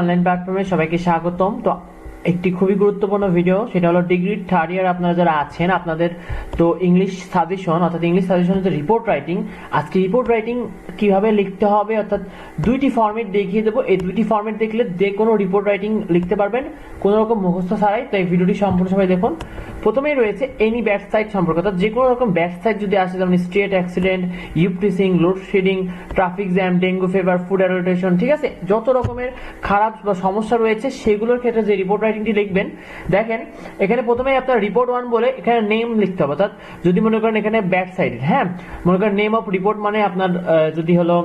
Online প্ল্যাটফর্মে সবাইকে স্বাগতম। তো একটি খুবই গুরুত্বপূর্ণ ভিডিও সেটা হলো ডিগ্রি থার্ড ইয়ার আপনারা যারা আছেন, আপনাদের তো ইংলিশ সাজেশন অর্থাৎ ইংলিশ সাজেশন হচ্ছে রিপোর্ট রাইটিং আজকে রিপোর্ট রাইটিং কীভাবে লিখতে হবে, অর্থাৎ দুইটি ফর্মেট দেখিয়ে দেবো। এই দুইটি ফর্মেট দেখলে যে কোনো রিপোর্ট রাইটিং লিখতে পারবেন, কোনো রকম মুখস্থ ছাড়াই। তো এই ভিডিওটি সম্পূর্ণ সবাই দেখুন। প্রথমেই রয়েছে এনি ব্যাড সাইড সম্পর্কে, অর্থাৎ যে কোনো রকম ব্যাড সাইড যদি আসে, যেমন street accident uprising load shedding traffic jam dengue fever food adulteration ঠিক আছে? যত রকমের খারাপ বা সমস্যা রয়েছে, সেগুলোর ক্ষেত্রে যে রিপোর্ট রাইটিংটি লিখবেন। দেখেন, এখানে প্রথমে আপনার রিপোর্ট ওয়ান বলে এখানে নেম লিখতে হবে, অর্থাৎ যদি মনে করেন এখানে ব্যাক সাইড হ্যাঁ? মনে করেন নেম অফ রিপোর্ট মানে আপনার যদি হলো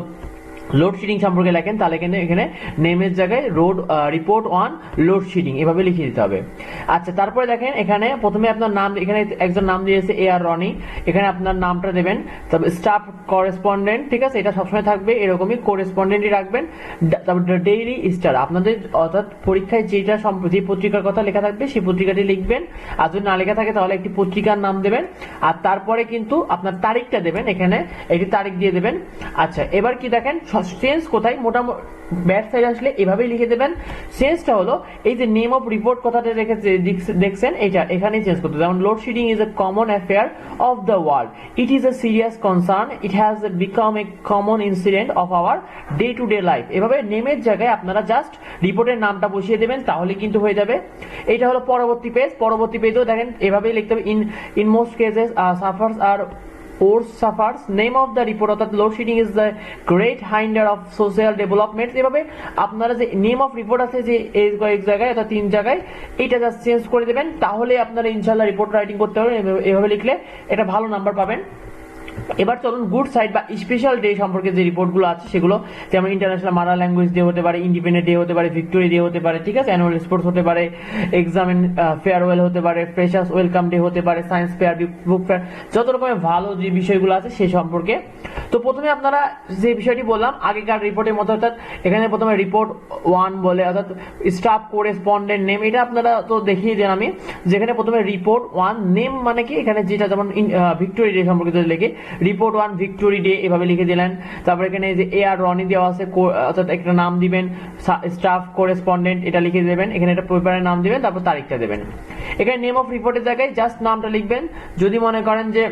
লোডশেডিং সম্পর্কে লেখেন, তাহলে এখানে নেমের জায়গায় রোড রিপোর্ট অন লোডশেডিং এভাবে লিখে দিতে হবে। আচ্ছা তারপরে দেখেন, এখানে প্রথমে আপনার নাম, এখানে একজন নাম দিয়েছে এ আর রনি। এখানে আপনার নামটা দেবেন। তারপর স্টাফ করেসপন্ডেন্ট ঠিক আছে? এটা সবসময় থাকবে, এরকমই করেসপন্ডেন্টই রাখবেন। তারপর ডেইলি স্টার আপনাদের অর্থাৎ পরীক্ষায় যেটা যে পত্রিকার কথা লেখা থাকবে, সেই পত্রিকাটি লিখবেন। আর যদি না লেখা থাকে, তাহলে একটি পত্রিকার নাম দেবেন। আর তারপরে কিন্তু আপনার তারিখটা দেবেন এখানে, একটি তারিখ দিয়ে দেবেন। আচ্ছা এবার কি দেখেন চেঞ্জ কোথায়? মোটামুটি ব্যাট সাইড আসলে এভাবেই লিখে দেবেন। চেঞ্জটা হলো, এই যে নেম অফ রিপোর্ট কথাটা রেখেছে দেখছেন? এটা এখানেই চেঞ্জ করতে যেমন load shedding is a common affair of the world it is a serious concern it has become a common incident of our day to day life এভাবে নেমের জায়গায় আপনারা জাস্ট রিপোর্টের নামটা বসিয়ে দেবেন, তাহলে কিন্তু হয়ে যাবে। এটা হলো পরবর্তী পেজ পরবর্তী পেজেও দেখেন, এভাবেই লিখতে হবে। In in most cases sufferers R or sufferers name of the report অর্থাৎ load shedding is the great hinder of social development এভাবে আপনারা যে নেম অফ রিপোর্ট আছে যে কয়েক জায়গায় অর্থাৎ তিন জায়গায়, এটা জাস্ট চেঞ্জ করে দেবেন। তাহলে আপনারা ইনশাল্লাহ রিপোর্ট রাইটিং করতে পারবেন। এভাবে লিখলে এটা ভালো নাম্বার পাবেন। এবার চলুন গুড সাইড বা স্পেশাল ডে সম্পর্কে যে রিপোর্টগুলো আছে সেগুলো, যেমন ইন্টারন্যাশনাল মারা ল্যাঙ্গুয়েজ ডে হতে পারে ইন্ডিপেন্ডেন্ট ডে হতে পারে ভিক্টোরি ডে হতে পারে, ঠিক আছে? অ্যানুয়াল স্পোর্টস হতে পারে এক্সাম ফেয়ারওয়েল হতে পারে ফ্রেশার্স ওয়েলকাম ডে হতে পারে সায়েন্স ফেয়ার বুক ফেয়ার যত রকমের ভালো যে বিষয়গুলো আছে সে সম্পর্কে তো প্রথমে আপনারা যে বিষয়টি বললাম, আগেকার রিপোর্টের মতো অর্থাৎ এখানে প্রথমে রিপোর্ট ওয়ান বলে, অর্থাৎ স্টাফ কোরেসপন্ডেন্ট নেম, এটা আপনারা তো দেখিয়ে দেন আমি, যেখানে প্রথমে রিপোর্ট ওয়ান, নেম মানে কি? এখানে যেটা যেমন ভিক্টোরি ডে সম্পর্কিত লিখে, রিপোর্ট ওয়ান, ভিক্টোরি ডে, এভাবে লিখে দিলেন। তারপর এখানে যে এ আর রনি দেওয়া আছে অর্থাৎ একটা নাম দিবেন স্টাফ কোরেসপন্ডেন্ট, এটা লিখে দেবেন, এখানে একটা পেপারের নাম দিবেন, তারপর তারিখটা দেবেন। এখানে নেম অফ রিপোর্টের জায়গায় জাস্ট নামটা লিখবেন। যদি মনে করেন যে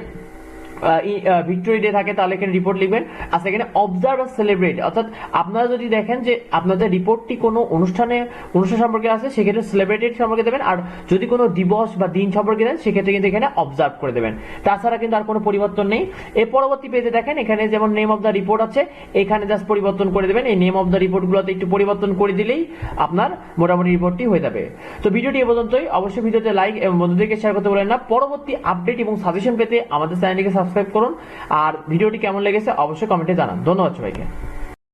ভিক্টোরি ডে থাকে, তাহলে এখানে রিপোর্ট লিখবেন। আর সেখানে অবজার্ভ আর সেলিব্রেট অর্থাৎ আপনারা যদি দেখেন যে আপনাদের রিপোর্টটি কোনো অনুষ্ঠানে, অনুষ্ঠান সম্পর্কে আছে, সেক্ষেত্রে সেলিব্রেটেড সম্পর্কে দেবেন। আর যদি কোনো দিবস বা দিন সম্পর্কে দেন, সেক্ষেত্রে কিন্তু এখানে অবজার্ভ করে দেবেন। তাছাড়া কিন্তু আর কোনো পরিবর্তন নেই। এর পরবর্তী পেজে দেখেন, এখানে যেমন নেম অফ দ্য রিপোর্ট আছে, এখানে জাস্ট পরিবর্তন করে দেবেন। এই নেম অফ দ্য রিপোর্টগুলোতে একটু পরিবর্তন করে দিলেই আপনার মোটামুটি রিপোর্টটি হয়ে যাবে। তো ভিডিওটি এ পর্যন্তই। অবশ্যই ভিডিওতে লাইক এবং বন্ধুদেরকে শেয়ার করতে বলেন না। পরবর্তী আপডেট এবং সাজেশন পেতে আমাদের চ্যানেলটিকে সাবস্ক্রাইব করুন। আর ভিডিওটি কেমন লেগেছে অবশ্যই কমেন্টে জানান। ধন্যবাদ সবাইকে।